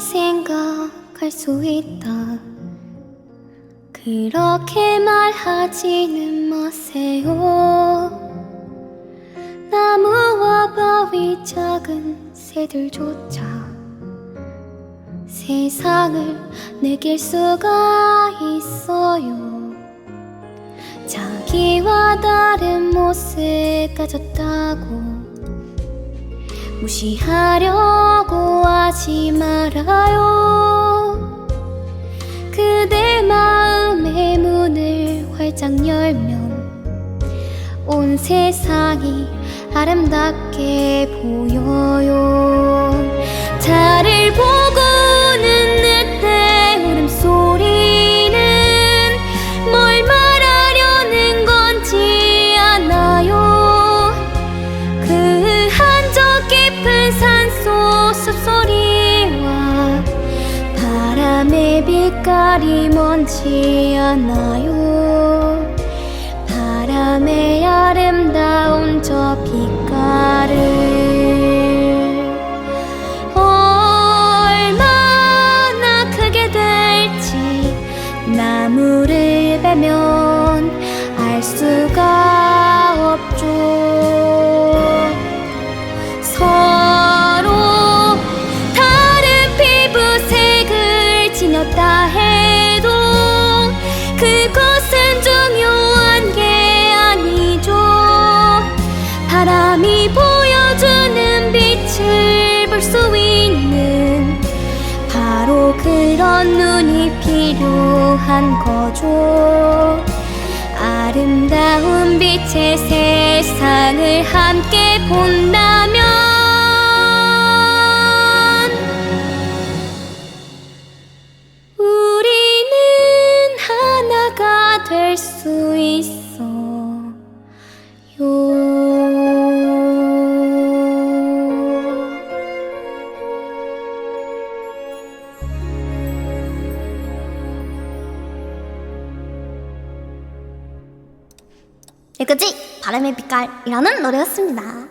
생각할 수 있다. 그렇게 말하지는 마세요. 나무와 바위 작은 새들조차 세상을 느낄 수가 있어요. 자기와 다른 모습 가졌다고 무시하려고 하지 말아요. 그대 마음의 문을 활짝 열면 온 세상이 아름답게 보여요. 달을 보 바람의 빛깔이 뭔지 아나요. 바람의 아름다운 저 빛깔을 얼마나 크게 될지 나무를 베면 알 수가 눈이 필요한 거죠. 아름다운 빛의 세상을 함께 본다면 우리는 하나가 될수 있어 여기까지 바람의 빛깔이라는 노래였습니다.